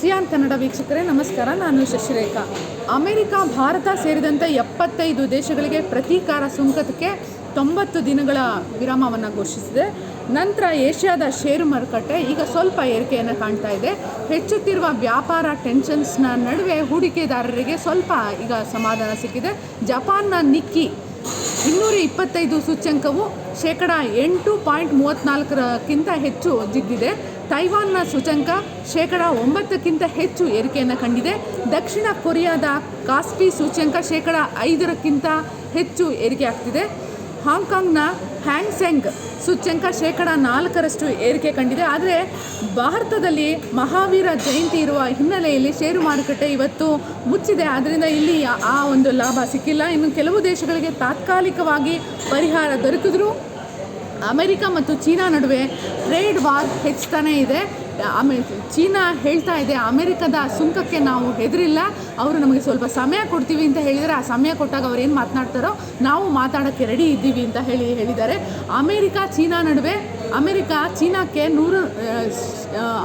Xi'an Kannada ವೀಕ್ಷಕರೇ, ನಮಸ್ಕಾರ. ನಾನು ಶಶಿರೇಖಾ. ಅಮೆರಿಕ, ಭಾರತ ಸೇರಿದಂತೆ ಎಪ್ಪತ್ತೈದು ದೇಶಗಳಿಗೆ ಪ್ರತೀಕಾರ ಸುಂಕಕ್ಕೆ ತೊಂಬತ್ತು ದಿನಗಳ ವಿರಾಮವನ್ನು ಘೋಷಿಸಿದೆ. ನಂತರ ಏಷ್ಯಾದ ಷೇರು ಮಾರುಕಟ್ಟೆ ಈಗ ಸ್ವಲ್ಪ ಏರಿಕೆಯನ್ನು ಕಾಣ್ತಾ ಇದೆ. ಹೆಚ್ಚುತ್ತಿರುವ ವ್ಯಾಪಾರ ಟೆನ್ಷನ್ಸ್ನ ನಡುವೆ ಹೂಡಿಕೆದಾರರಿಗೆ ಸ್ವಲ್ಪ ಈಗ ಸಮಾಧಾನ ಸಿಕ್ಕಿದೆ. ಜಪಾನ್ನ ನಿಕ್ಕಿ ಇನ್ನೂರ ಇಪ್ಪತ್ತೈದು ಸೂಚ್ಯಂಕವು ಶೇಕಡ ಎಂಟು ಪಾಯಿಂಟ್ ಮೂವತ್ತ್ನಾಲ್ಕರಕ್ಕಿಂತ ಹೆಚ್ಚು ಜಿಗ್ಗಿದೆ. ತೈವಾನ್ನ ಸೂಚಂಕ ಶೇಕಡ ಒಂಬತ್ತಕ್ಕಿಂತ ಹೆಚ್ಚು ಏರಿಕೆಯನ್ನು ಕಂಡಿದೆ. ದಕ್ಷಿಣ ಕೊರಿಯಾದ ಕಾಸ್ಪಿ ಸೂಚ್ಯಂಕ ಶೇಕಡ ಐದರಕ್ಕಿಂತ ಹೆಚ್ಚು ಏರಿಕೆ ಆಗ್ತಿದೆ ಹಾಂಗ್ಕಾಂಗ್ನ ಹ್ಯಾಂಗ್ಸೆಂಗ್ ಸೂಚ್ಯಂಕ ಶೇಕಡ ನಾಲ್ಕರಷ್ಟು ಏರಿಕೆ ಕಂಡಿದೆ. ಆದರೆ ಭಾರತದಲ್ಲಿ ಮಹಾವೀರ ಜಯಂತಿ ಇರುವ ಹಿನ್ನೆಲೆಯಲ್ಲಿ ಷೇರು ಮಾರುಕಟ್ಟೆ ಇವತ್ತು ಮುಚ್ಚಿದೆ. ಆದ್ದರಿಂದ ಇಲ್ಲಿ ಆ- ಒಂದು ಲಾಭ ಸಿಕ್ಕಿಲ್ಲ. ಇನ್ನು ಕೆಲವು ದೇಶಗಳಿಗೆ ತಾತ್ಕಾಲಿಕವಾಗಿ ಪರಿಹಾರ ದೊರಕಿದ್ರು ಅಮೆರಿಕ ಮತ್ತು ಚೀನಾ ನಡುವೆ ಟ್ರೇಡ್ ವಾರ್ ಹೆಚ್ಚುತ್ತಾನೇ ಇದೆ. ಆಮೇ ಚೀನಾ ಹೇಳ್ತಾ ಇದೆ, ಅಮೆರಿಕದ ಸುಂಕಕ್ಕೆ ನಾವು ಹೆದರಿಲ್ಲ. ಅವರು ನಮಗೆ ಸ್ವಲ್ಪ ಸಮಯ ಕೊಡ್ತೀವಿ ಅಂತ ಹೇಳಿದರೆ ಆ ಸಮಯ ಕೊಟ್ಟಾಗ ಅವ್ರು ಏನು ಮಾತನಾಡ್ತಾರೋ ನಾವು ಮಾತಾಡೋಕ್ಕೆ ರೆಡಿ ಇದ್ದೀವಿ ಅಂತ ಹೇಳಿ ಹೇಳಿದ್ದಾರೆ. ಅಮೆರಿಕ, ಚೀನಾ ನಡುವೆ ಅಮೆರಿಕ, ಚೀನಾಕ್ಕೆ ನೂರು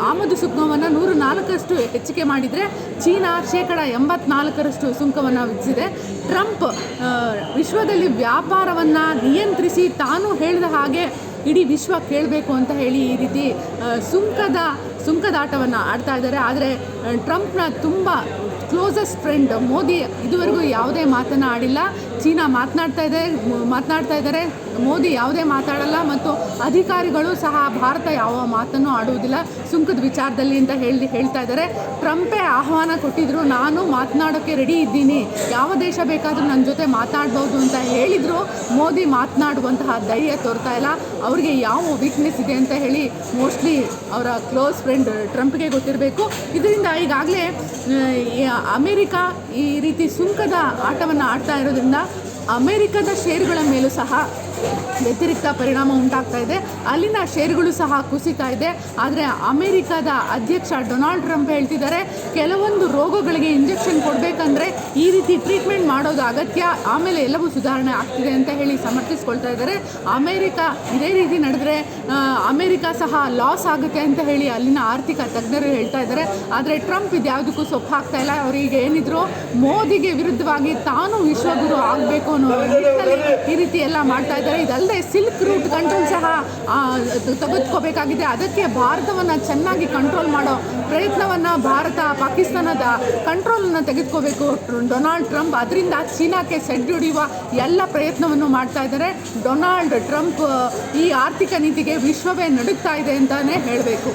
ಆಮದು ಸುಂಕವನ್ನು ನೂರು ನಾಲ್ಕರಷ್ಟು ಹೆಚ್ಚಿಗೆ ಮಾಡಿದರೆ ಚೀನಾ ಶೇಕಡ ಎಂಬತ್ನಾಲ್ಕರಷ್ಟು ಸುಂಕವನ್ನು ವಿಧಿಸಿದೆ. ಟ್ರಂಪ್ ವಿಶ್ವದಲ್ಲಿ ವ್ಯಾಪಾರವನ್ನು ನಿಯಂತ್ರಿಸಿ ತಾನು ಹೇಳಿದ ಹಾಗೆ ಇಡೀ ವಿಶ್ವ ಕೇಳಬೇಕು ಅಂತ ಹೇಳಿ ಈ ರೀತಿ ಸುಂಕದ ಸುಂಕದಾಟವನ್ನು ಆಡ್ತಾ ಇದ್ದಾರೆ. ಆದರೆ ಟ್ರಂಪ್ನ ತುಂಬ ಕ್ಲೋಸೆಸ್ಟ್ ಫ್ರೆಂಡ್ ಮೋದಿ ಇದುವರೆಗೂ ಯಾವುದೇ ಮಾತನ್ನು ಆಡಿಲ್ಲ. ಚೀನಾ ಮಾತನಾಡ್ತಾ ಇದೆ ಮಾತನಾಡ್ತಾ ಇದ್ದಾರೆ. ಮೋದಿ ಯಾವುದೇ ಮಾತಾಡಲ್ಲ ಮತ್ತು ಅಧಿಕಾರಿಗಳು ಸಹ ಭಾರತ ಯಾವ ಮಾತನ್ನು ಆಡುವುದಿಲ್ಲ. ಸುಂಕದ ವಿಚಾರದಲ್ಲಿ ಅಂತ ಹೇಳಿ, ಹೇಳ್ತಾ ಇದ್ದಾರೆ. ಟ್ರಂಪೇ ಆಹ್ವಾನ ಕೊಟ್ಟಿದ್ರು, ನಾನು ಮಾತನಾಡೋಕ್ಕೆ ರೆಡಿ ಇದ್ದೀನಿ. ಯಾವ ದೇಶ ಬೇಕಾದರೂ ನನ್ನ ಜೊತೆ ಮಾತಾಡ್ಬೋದು ಅಂತ ಹೇಳಿದ್ರು. ಮೋದಿ ಮಾತನಾಡುವಂತಹ ಧೈರ್ಯ ತೋರ್ತಾ ಇಲ್ಲ. ಅವರಿಗೆ ಯಾವ ವೀಕ್ನೆಸ್ ಇದೆ ಅಂತ ಹೇಳಿ ಮೋಸ್ಟ್ಲಿ ಅವರ ಕ್ಲೋಸ್ ಟ್ರಂಪ್ಗೆ ಗೊತ್ತಿರಬೇಕು. ಇದರಿಂದ ಈಗಾಗಲೇ ಅಮೇರಿಕ ಈ ರೀತಿ ಸುಂಕದ ಆಟವನ್ನು ಆಡ್ತಾ ಇರೋದ್ರಿಂದ ಅಮೇರಿಕದ ಷೇರುಗಳ ಮೇಲೂ ಸಹ ವ್ಯತಿರಿಕ್ತ ಪರಿಣಾಮ ಉಂಟಾಗ್ತಾ ಇದೆ. ಅಲ್ಲಿನ ಷೇರುಗಳು ಸಹ ಕುಸಿತಾ ಇದೆ. ಆದರೆ ಅಮೆರಿಕದ ಅಧ್ಯಕ್ಷ ಡೊನಾಲ್ಡ್ ಟ್ರಂಪ್ ಹೇಳ್ತಿದ್ದಾರೆ, ಕೆಲವೊಂದು ರೋಗಗಳಿಗೆ ಇಂಜೆಕ್ಷನ್ ಕೊಡಬೇಕಂದ್ರೆ ಈ ರೀತಿ ಟ್ರೀಟ್ಮೆಂಟ್ ಮಾಡೋದು ಅಗತ್ಯ. ಆಮೇಲೆ ಎಲ್ಲವೂ ಸುಧಾರಣೆ ಆಗ್ತಿದೆ ಅಂತ ಹೇಳಿ ಸಮರ್ಥಿಸ್ಕೊಳ್ತಾ ಇದ್ದಾರೆ. ಅಮೇರಿಕ ಇದೇ ರೀತಿ ನಡೆದ್ರೆ ಅಮೆರಿಕಾ ಸಹ ಲಾಸ್ ಆಗುತ್ತೆ ಅಂತ ಹೇಳಿ ಅಲ್ಲಿನ ಆರ್ಥಿಕ ತಜ್ಞರು ಹೇಳ್ತಾ ಇದ್ದಾರೆ. ಆದರೆ ಟ್ರಂಪ್ ಇದ್ಯಾವುದಕ್ಕೂ ಸೊಪ್ಪು ಹಾಕ್ತಾ ಇಲ್ಲ. ಅವರಿಗೆ ಏನಿದ್ರು ಮೋದಿಗೆ ವಿರುದ್ಧವಾಗಿ ತಾನು ವಿಶ್ವಗುರು ಆಗಬೇಕು ಅನ್ನೋ ಈ ರೀತಿ ಎಲ್ಲ ಮಾಡ್ತಾ ಇದ್ದಾರೆ. ಇದಲ್ಲದೆ ಸಿಲ್ಕ್ ರೂಟ್ ಕಂಟ್ರೋಲ್ ಸಹ ತೆಗೆದುಕೋಬೇಕಾಗಿದೆ. ಅದಕ್ಕೆ ಭಾರತವನ್ನು ಚೆನ್ನಾಗಿ ಕಂಟ್ರೋಲ್ ಮಾಡೋ ಪ್ರಯತ್ನವನ್ನು ಭಾರತ, ಪಾಕಿಸ್ತಾನದ ಕಂಟ್ರೋಲನ್ನು ತೆಗೆದುಕೋಬೇಕು. ಡೊನಾಲ್ಡ್ ಟ್ರಂಪ್ ಅದರಿಂದ ಚೀನಾಕ್ಕೆ ಸೆಡ್ಡಿಡಿಯುವ ಎಲ್ಲ ಪ್ರಯತ್ನವನ್ನು ಮಾಡ್ತಾ ಇದ್ದಾರೆ. ಡೊನಾಲ್ಡ್ ಟ್ರಂಪ್ ಈ ಆರ್ಥಿಕ ನೀತಿಗೆ ವಿಶ್ವವೇ ನಡುಗ್ತಾ ಇದೆ ಅಂತಲೇ ಹೇಳಬೇಕು.